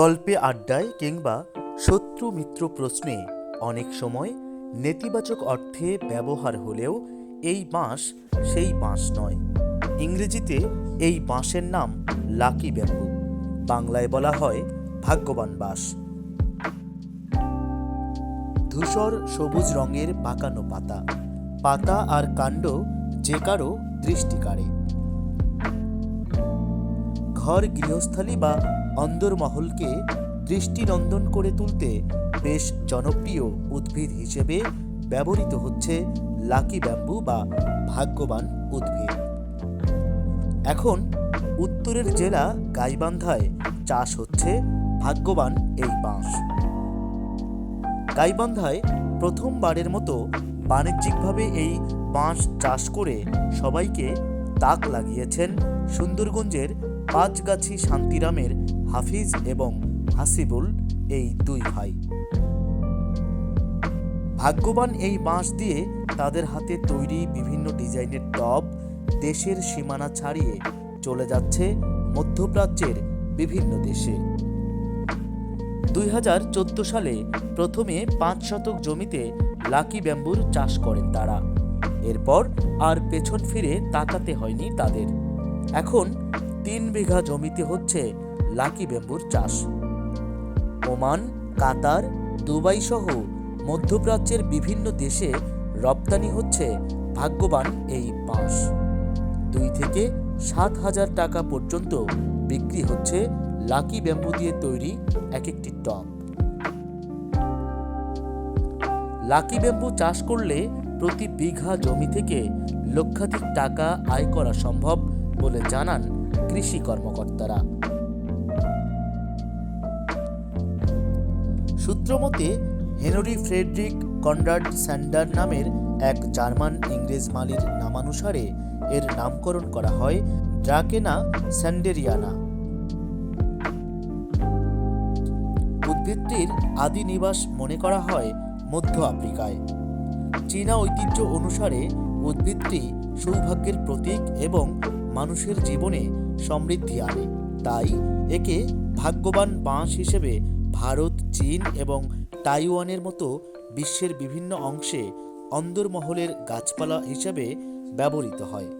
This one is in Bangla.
গল্পে আড্ডায় কিংবা শত্রু মিত্র প্রশ্নে অনেক সময় নেতিবাচক অর্থে ব্যবহার হলেও এই বাঁশ সেই বাঁশ নয়। ইংরেজিতে এই বাঁশের নাম লাকি ব্যাম্বু। বাংলায় বলা হয় ভাগ্যবান বাঁশ। ধূসর সবুজ রঙের পাকানো পাতা। পাতা আর কাণ্ড যে কারও দৃষ্টি কাড়ে। ঘর গৃহস্থালী বা অন্দরমহলকে দৃষ্টিনন্দন করে তুলতে বেশ জনপ্রিয় উদ্ভিদ হিসেবে ব্যবহৃত হচ্ছে লাকি ব্যাম্বু বা ভাগ্যবান উদ্ভিদ। এখন উত্তরের জেলা গাইবান্ধায় চাষ হচ্ছে ভাগ্যবান এই বাঁশ। গাইবান্ধায় প্রথমবারের মতো বাণিজ্যিকভাবে এই বাঁশ চাষ করে সবাইকে তাক লাগিয়েছেন সুন্দরগঞ্জের পাঁচগাছি শান্তিরামের হাফিজ এবং হাসিবুল এই দুই ভাই। ভাগ্যবান এই বাঁশ দিয়ে তাদের হাতে তৈরি বিভিন্ন ডিজাইনের টব দেশের সীমানা ছাড়িয়ে চলে যাচ্ছে মধ্যপ্রাচ্যের বিভিন্ন দেশে। দুই হাজার চোদ্দ সালে প্রথমে পাঁচ শতক জমিতে লাকি ব্যাম্বুর চাষ করেন তারা। এরপর আর পেছন ফিরে তাকাতে হয়নি তাদের। এখন তিন বিঘা জমিতে হচ্ছে লাকি ব্যাম্বুর চাষ। ওমান, কাতার, দুবাই সহ মধ্যপ্রাচ্যের বিভিন্ন দেশে রপ্তানি হচ্ছে ভাগ্যবান এই বাঁশ। দুই থেকে সাত হাজার টাকা পর্যন্ত বিক্রি হচ্ছে লাকি ব্যাম্বু দিয়ে তৈরি এক একটি টপ লাকি ব্যাম্বু চাষ করলে প্রতি বিঘা জমি থেকে লক্ষাধিক টাকা আয় করা সম্ভব বলে জানান কৃষি কর্মকর্তারা। সূত্রমতে হেনরি ফ্রেডরিক কনরাড স্যান্ডার নামের এক জার্মান ইংরেজ মালির নামানুসারে এর নামকরণ করা হয় ড্রাকেনা স্যান্ডেরিয়ানা। উদ্ভিদটির আদি নিবাস মনে করা হয় মধ্য আফ্রিকায়। চীনা ঐতিহ্য অনুসারে উদ্ভিদটি সৌভাগ্যের প্রতীক এবং মানুষের জীবনে সমৃদ্ধি আনে। তাই একে ভাগ্যবান বাঁশ হিসেবে ভারত, চীন এবং তাইওয়ানের মতো বিশ্বের বিভিন্ন অংশে অন্দরমহলের গাছপালা হিসাবে ব্যবহৃত হয়।